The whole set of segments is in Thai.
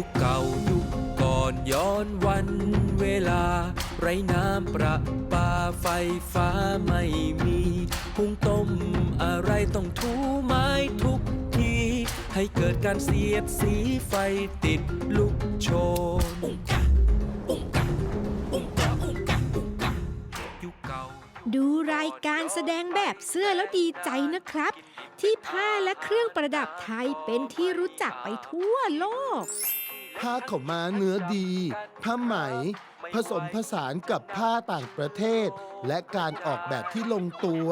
ยุคเก่ายุคก่อนย้อนวันเวลา ไรน้ำประปาไฟฟ้าไม่มีหุงต้มอะไรต้องถูไม้ทุกที ให้เกิดการเสียดสีไฟติดลุกโชนอุงกะอุงกะอุงกะอุงกะอุงกะยุคเก่า ดูรายการแสดงแบบเสื้อแล้วดีใจนะครับ ที่ผ้าและเครื่องประดับไทยเป็นที่รู้จักไปทั่วโลก ผ้าขาวม้าเนื้อดี ผ้าไหม ผสมผสานกับผ้าต่างประเทศ และการออกแบบที่ลงตัว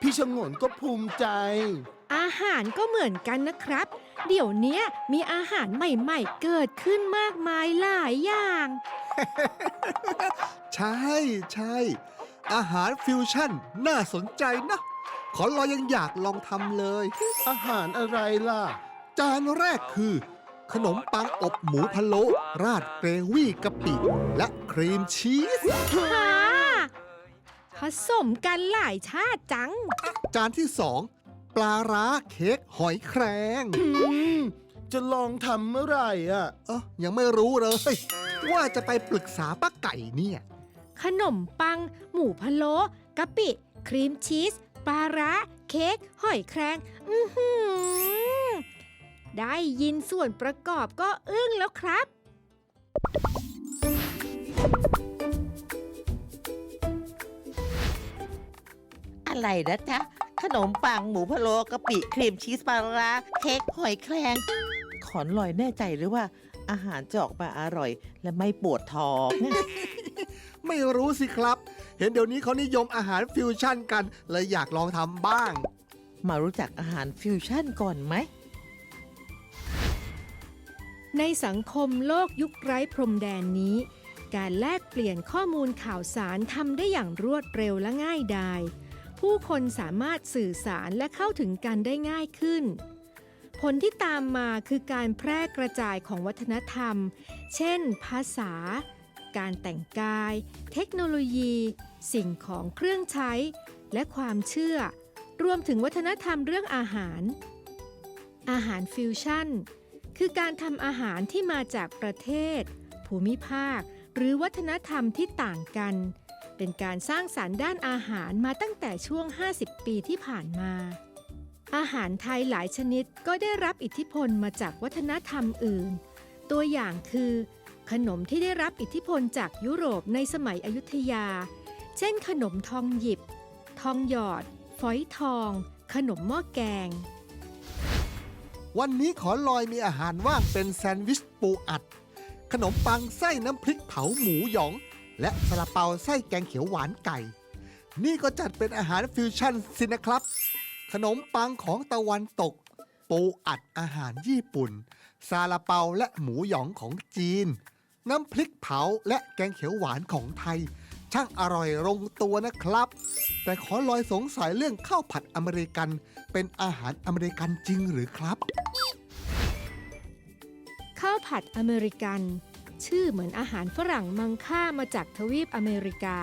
พี่ชงนก็ภูมิใจ อาหารก็เหมือนกันนะครับ เดี๋ยวเนี้ยมีอาหารใหม่ๆ เกิดขึ้นมากมายหลายอย่าง ใช่ใช่ อาหารฟิวชั่นน่าสนใจนะ ขอรอยังอยากลองทำเลย อาหารอะไรล่ะ จานแรกคือ ขนมปังอบหมูพะโล้ราดเกรวี่กะปิ และครีมชีสฮะผสมกันหลายชาติจัง จานที่สองปลาร้าเค้กหอยแครงอืมจะลองทำเมื่อไหร่อะ เอ้อยังไม่รู้เลย ว่าจะไปปรึกษาป้าไก่เนี่ย ขนมปัง หมูพะโล้กะปิ ครีมชีส ปลาร้า เค้ก หอยแครง อือหือ ได้ยินส่วนประกอบก็อึ้งแล้วครับ อะไรนะจ๊ะ ขนมปังหมูพะโล้กะปิครีมชีสปลาร้าเค้กหอยแครงขอนลอยแน่ใจหรือว่า อาหารจะออกมาอร่อย และไม่ปวดท้อง ไม่รู้สิครับ เห็นเดี๋ยวนี้เขานิยมอาหารฟิวชั่นกันเลยอยากลองทำบ้าง มารู้จักอาหารฟิวชั่นก่อนไหม ในสังคมโลกยุคไร้พรมแดนนี้ การแลกเปลี่ยนข้อมูลข่าวสารทำได้อย่างรวดเร็วและง่ายดาย ผู้คนสามารถสื่อสารและเข้าถึงกันได้ง่ายขึ้น ผลที่ตามมาคือการแพร่กระจายของวัฒนธรรม เช่น ภาษา การแต่งกาย เทคโนโลยี สิ่งของเครื่องใช้ และความเชื่อ รวมถึงวัฒนธรรมเรื่องอาหาร อาหารฟิวชั่น คือการทำอาหารที่มาจากประเทศ ภูมิภาค หรือวัฒนธรรมที่ต่างกัน เป็นการสร้างสารรค์ด้านอาหารมาตั้งแต่ช่วง 50 ปีที่ผ่านมา อาหารไทยหลายชนิดก็ได้รับอิทธิพลมาจากวัฒนธรรมอื่น ตัวอย่างคือ ขนมที่ได้รับอิทธิพลจากยุโรปในสมัยอยุธยา เช่น ขนมทองหยิบ ทองหยอด ฝอยทอง ขนมหม้อแกง วันนี้ขอลอยมีอาหารว่างเป็นแซนด์วิชปูอัด ขนมปังไส้น้ำพริกเผาหมูหยอง และซาลาเปาไส้แกงเขียวหวานไก่ นี่ก็จัดเป็นอาหารฟิวชั่นสินะครับ ขนมปังของตะวันตก ปูอัดอาหารญี่ปุ่น ซาลาเปาและหมูหยองของจีน น้ำพริกเผาและแกงเขียวหวานของไทย ช่างอร่อยลงตัวนะครับ แต่ขอลอยสงสัยเรื่องข้าวผัดอเมริกัน เป็นอาหารอเมริกันจริงหรือครับ ข้าวผัดอเมริกัน ชื่อเหมือนอาหารฝรั่งมังค่ามาจากทวีปอเมริกา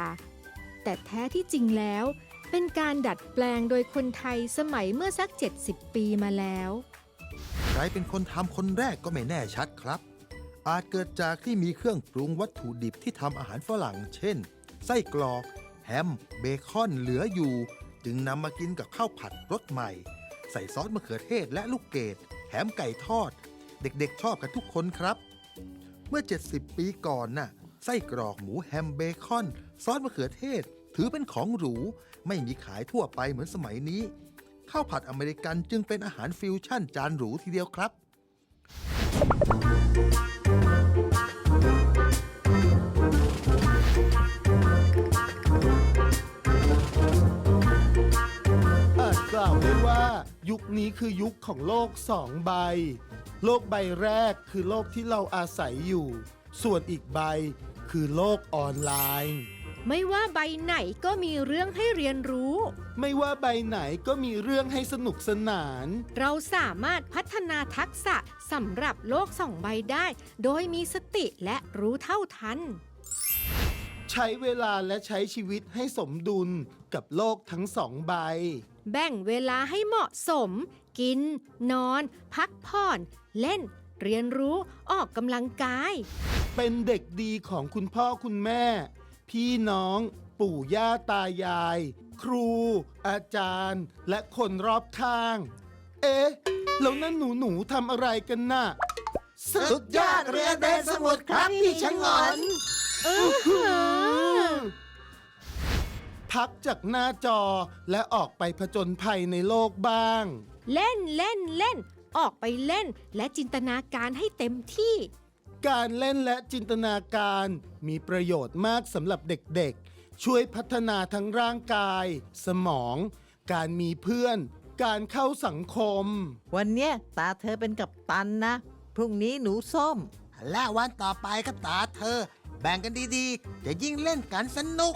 แต่แท้ที่จริงแล้ว เป็นการดัดแปลงโดยคนไทยสมัยเมื่อสัก 70 ปีมาแล้ว ใครเป็นคนทำคนแรกก็ไม่แน่ชัดครับ อาจเกิดจากที่มีเครื่องปรุงวัตถุดิบที่ทำอาหารฝรั่ง เช่น ไส้กรอก แฮม เบคอนเหลืออยู่ จึงนำมากินกับข้าวผัดรสใหม่ ใส่ซอสมะเขือเทศและลูกเกดแถมไก่ทอด เด็กๆชอบกันทุกคนครับ เมื่อ 70 ปีก่อนน่ะไส้กรอกหมูแฮมเบคอน ซอสมะเขือเทศ ถือเป็นของหรู ไม่มีขายทั่วไปเหมือนสมัยนี้ข้าวผัดอเมริกันจึงเป็นอาหารฟิวชั่นจานหรูทีเดียวครับ ยุคนี้คือยุคของโลกสองใบ โลกใบแรกคือโลกที่เราอาศัยอยู่ ส่วนอีกใบคือโลกออนไลน์ ไม่ว่าใบไหนก็มีเรื่องให้เรียนรู้ ไม่ว่าใบไหนก็มีเรื่องให้สนุกสนาน เราสามารถพัฒนาทักษะสำหรับโลกสองใบได้ โดยมีสติและรู้เท่าทัน ใช้เวลาและใช้ชีวิตให้สมดุลกับโลกทั้งสองใบ แบ่งเวลาให้เหมาะสม กิน นอน พักผ่อน เล่น เรียนรู้ออกกำลังกาย เป็นเด็กดีของคุณพ่อคุณแม่ พี่น้อง ปู่ย่าตายาย ครู อาจารย์ และคนรอบข้าง เอ๊ะ แล้วนั่นหนูหนูๆทำอะไรกันน่ะ สุดยอดเรือเดินสมุทรครับพี่ชะงอน เออหือ พักจากหน้าจอ และออกไปผจญภัยในโลกบ้าง เล่นเล่นเล่น ออกไปเล่นและจินตนาการให้เต็มที่ การเล่นและจินตนาการมีประโยชน์มากสำหรับเด็กๆ ช่วยพัฒนาทั้งร่างกาย สมอง การมีเพื่อน การเข้าสังคม วันเนี้ยตาเธอเป็นกับตันนะ พรุ่งนี้หนูส้ม และวันต่อไปก็ตาเธอ แบ่งกันดีๆ จะยิ่งเล่นกันสนุก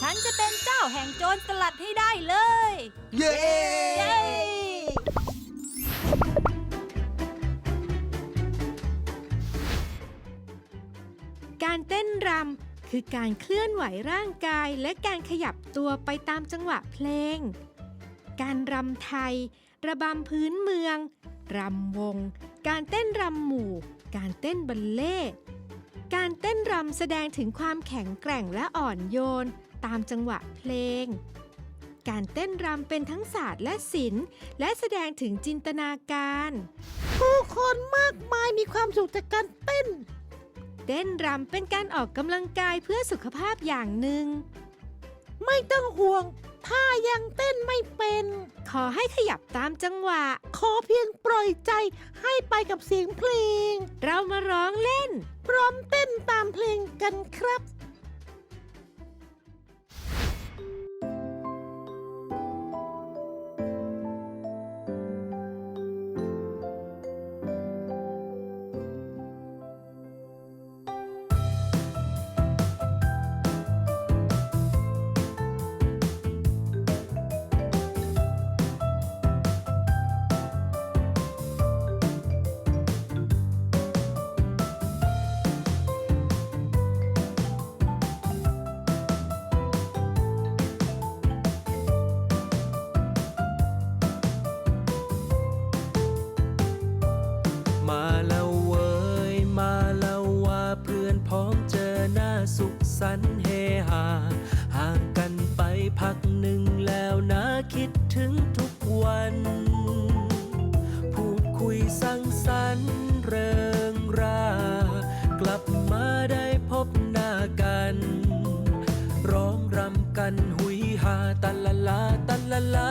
ฉันจะเป็นเจ้าแห่งโจรสลัดให้ได้เลย เย้ เย้ การเต้นรำคือการเคลื่อนไหวร่างกายและการขยับตัวไปตามจังหวะเพลง การรำไทย ระบำพื้นเมือง รำวง การเต้นรำหมู่ การเต้นบัลเล่ต์การเต้นรำแสดงถึงความแข็งแกร่งและอ่อนโยน ตามจังหวะเพลง การเต้นรำเป็นทั้งศาสตร์และศิลป์ และแสดงถึงจินตนาการ ผู้คนมากมายมีความสุขจากการเต้น เต้นรำเป็นการออกกำลังกายเพื่อสุขภาพอย่างหนึ่ง ไม่ต้องห่วง ถ้ายังเต้นไม่เป็น ขอให้ขยับตามจังหวะ ขอเพียงปล่อยใจให้ไปกับเสียงเพลง เรามาร้องเล่น พร้อมเต้นตามเพลงกันครับ วัน พูดคุยสังสรรค์เริงรา กลับมาได้พบหน้ากัน ร้องรำกันหุยฮาตันละลาตันละลา